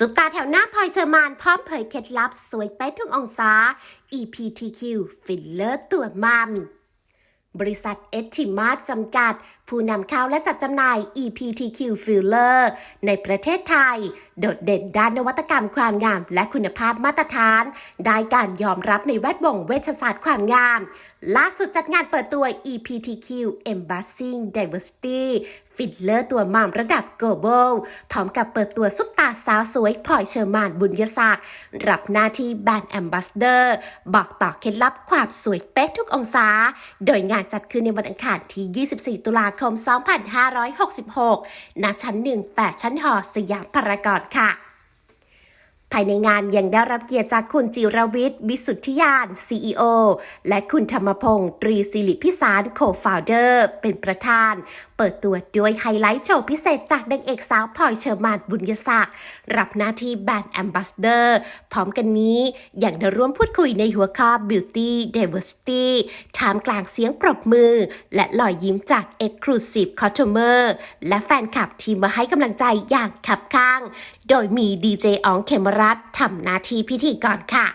ซุปตาแถวหน้าพลอยเชอร์มานพร้อมเผยเคล็ดลับสวยเป๊ะทุกองศา EPTQ ฟิลเลอร์ตัวมัมบริษัทเอทิมาจำกัด ผู้นำเข้าและจัดจำหน่าย EPTQ Filler ในประเทศไทย โดดเด่นด้านนวัตกรรมความงามและคุณภาพมาตรฐาน ได้การยอมรับในแวดวงเวชศาสตร์ความงาม ล่าสุดจัดงานเปิดตัว EPTQ Embassing Diversity ฟิลเลอร์ตัวมัมระดับ global พร้อมกับเปิดตัวซุปตาสาวสวยพลอยเชอร์มานบุญยศักดิ์รับหน้าที่แบรนด์แอมบาสเดอร์ บอกต่อเคล็ดลับความสวยเป๊ะทุกองศา โดยงานจัดขึ้นในวันอังคารที่ 24 ตุลาคม 2566 ณ ชั้น 1 8 ชั้นหอสยามพารากอนค่ะภายในงานยังได้รับเกียรติจากคุณจิรวิทย์วิสุทธิยาน CEO และคุณธรรมพงศ์ตรีสิริพิสารโคฟาวเดอร์ เป็นประธาน เปิดตัวด้วยไฮไลท์โชว์พิเศษจากนางเอกสาวพลอยเชอร์มานบุญยศักดิ์รับหน้าที่แบรนด์แอมบาสเดอร์ พร้อมกันนี้ยังได้ร่วมพูดคุยในหัวข้อ Beauty Diversity ท่ามกลางเสียงปรบมือ และรอยยิ้มจาก Exclusive Customer และแฟนคลับที่มาให้กำลังใจอย่างขับข้าง โดยมีดีเจอองเขมรัตทำหน้าที่พิธีกรค่ะ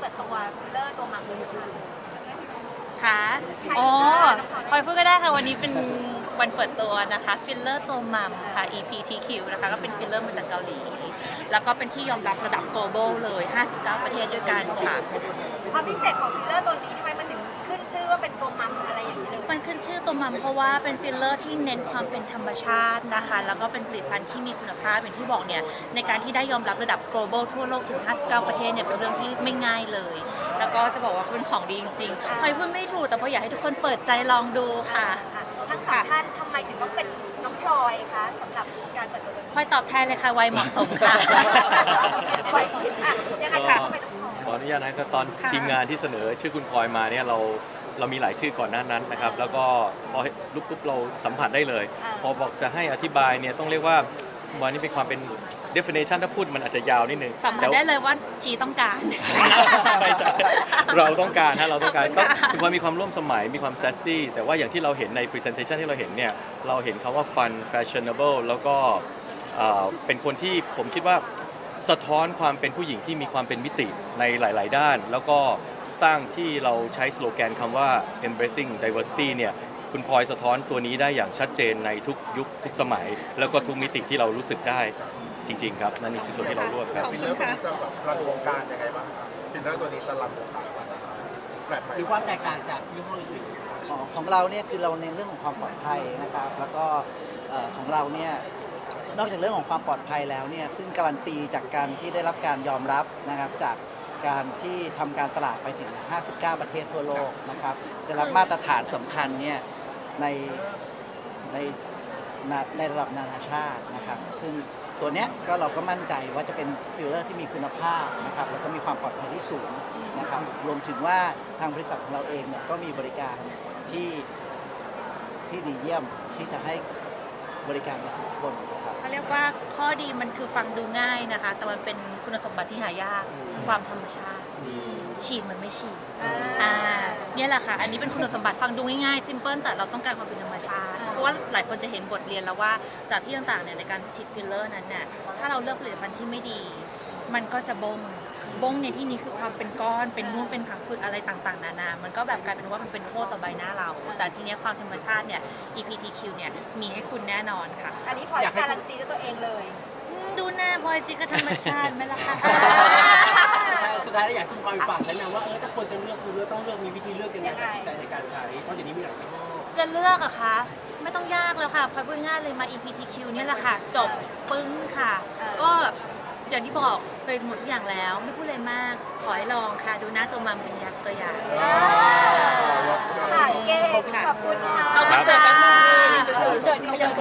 เปิดตัวฟิลเลอร์ตัวมังคุดค่ะ ค่ะอ๋อคอยพูดก็ได้ค่ะ วันนี้เป็นวันเปิดตัวนะคะฟิลเลอร์ตัวมัมค่ะ EPTQ นะคะก็เป็นฟิลเลอร์มาจากเกาหลี แล้วก็เป็นที่ยอมรับระดับ global เลย 59 ประเทศด้วยกันค่ะ ความพิเศษของฟิลเลอร์ตัว ขึ้นชื่อตัวมัมเพราะว่าเป็นฟิลเลอร์ที่เน้นความเป็นธรรมชาตินะคะ แล้วก็เป็นผลิตภัณฑ์ที่มีคุณภาพอย่างที่บอกเนี่ยในการที่ได้ยอมรับระดับ global ทั่วโลกถึง 59 ประเทศเนี่ยเป็นเรื่องที่ไม่ง่ายเลย แล้วก็จะบอกว่าเป็นของดีจริงๆพลอยพูดไม่ถูกแต่พลอยอยากให้ทุกคนเปิดใจลองดูค่ะค่ะทั้งสองท่านทำไมถึงต้องเป็นน้องพลอยคะสำหรับการเปิดตัวตัวนี้พลอยตอบแทนเลยค่ะวัยเหมาะสมค่ะพลอยอะยังไงคะทำไมต้องพลอยขออนุญาตนะครับตอนค่ะทีมงานที่เสนอชื่อคุณพลอยมาเนี่ยเรา เรามีหลายชื่อก่อนหน้านั้นนะครับ แล้วก็พอลุกปุ๊บเราสัมผัสได้เลย พอบอกจะให้อธิบายเนี่ยต้องเรียกว่าวันนี้เป็นความเป็น definition ถ้าพูดมันอาจจะยาวนิดนึงสัมผัสแต่ว่าได้เลยว่าชีต้องการ ไม่ใช่เราต้องการฮะเราต้องการขอบคุณก็ค่ะคือว่ามีความร่วมสมัยมีความแซสซี่แต่ว่าอย่างที่เราเห็นใน presentation ที่เราเห็นเนี่ยเราเห็นคำว่า fun fashionable แล้วก็เอ่อเป็นคนที่ผมคิดว่าสะท้อนความเป็นผู้หญิงที่มีความเป็นมิติในหลาย ๆ ด้าน แล้วก็ สร้างที่เราใช้สโลแกนคำว่า embracing diversity เนี่ยคุณพลอยสะท้อนตัวนี้ได้อย่างชัดเจนในทุกยุคทุกสมัย แล้วก็ทุกมิติที่เรารู้สึกได้จริง ๆ ครับ นั่นนี่คือส่วนที่เราร่วมครับขอบฟิลคุเลอณร์ตัวค่ะนี้จะแบบรันวงการยังไงบ้างครับฟิลเลอร์ตัวนี้จะรันวงการอะไรบ้างแปลกใหม่หรือความแตกต่างจากยี่ห้ออื่นของของเราเนี่ยคือเราเน้นเรื่องของความปลอดภัยนะครับ แล้วก็เอ่อของเราเนี่ยนอกจากเรื่องของความปลอดภัยแล้วเนี่ยซึ่งการันตีจากการที่ได้รับการยอมรับนะครับจาก การที่ทำการตลาดไปถึง 59 ประเทศทั่วโลกนะครับได้รับมาตรฐานสำคัญเนี่ยในในในในระดับนานาชาตินะครับ ซึ่งตัวเนี้ยก็เราก็มั่นใจว่าจะเป็นฟิลเลอร์ที่มีคุณภาพนะครับแล้วก็มีความปลอดภัยที่สูงนะครับรวมถึงว่าทางบริษัทของเราเองเนี่ยก็มีบริการที่ที่ดีเยี่ยมที่จะให้ บริการกับทุกคนนะครับ เขาเรียกว่าข้อดีมันคือฟังดูง่ายนะคะ แต่มันเป็นคุณสมบัติที่หายากความธรรมชาติ ฉีดมันไม่ฉีดอ่าเนี่ยแหละค่ะ อันนี้เป็นคุณสมบัติฟังดูง่ายๆ ซิมเพิลแต่เราต้องการความเป็นธรรมชาติ เพราะว่าหลายคนจะเห็นบทเรียนแล้วว่าจากที่ต่างๆเนี่ยในการฉีดฟิลเลอร์นั้นเนี่ยถ้าเราเลือกผลิตภัณฑ์ที่ไม่ดี มันก็จะบง บงในที่นี้คือความเป็นก้อนเป็นนุ่มเป็นผังผืดอะไรต่างๆ นานา มันก็แบบกลายเป็นว่ามันเป็นโทษต่อใบหน้าเรา แต่ทีเนี้ยความธรรมชาติเนี่ย EPTQ เนี่ยมีให้คุณแน่นอนค่ะ อันนี้พลอยการันตีด้วยตัวเองเลยอืมดูหน้าพลอยสิก็ธรรมชาติไหมล่ะคะ สุดท้ายแล้วอยากให้คุณพลอยฝากแนะนำว่าเออถ้าคนจะเลือกคุณเลือกต้องเลือกมีวิธีเลือกยังไงตัดสินใจในการใช้เพราะเดี๋ยวนี้มีหลายยี่ห้อ จะเลือกอะคะ ไม่ต้องยากแล้วค่ะพลอยพูดง่ายเลยมา EPTQ เนี่ยแหละค่ะ จบปึ้งค่ะ ก็ อย่างที่บอกเป็นหมดทุกอย่างแล้ว ไม่พูดเลยมาก ขอให้ลองค่ะ ดูหน้าตัวมัมเป็นยักษ์ตัวอย่างค่ะเก่งขอบคุณค่ะ เอาคอนเสิร์ตแป๊บนึงคอนเสิร์ต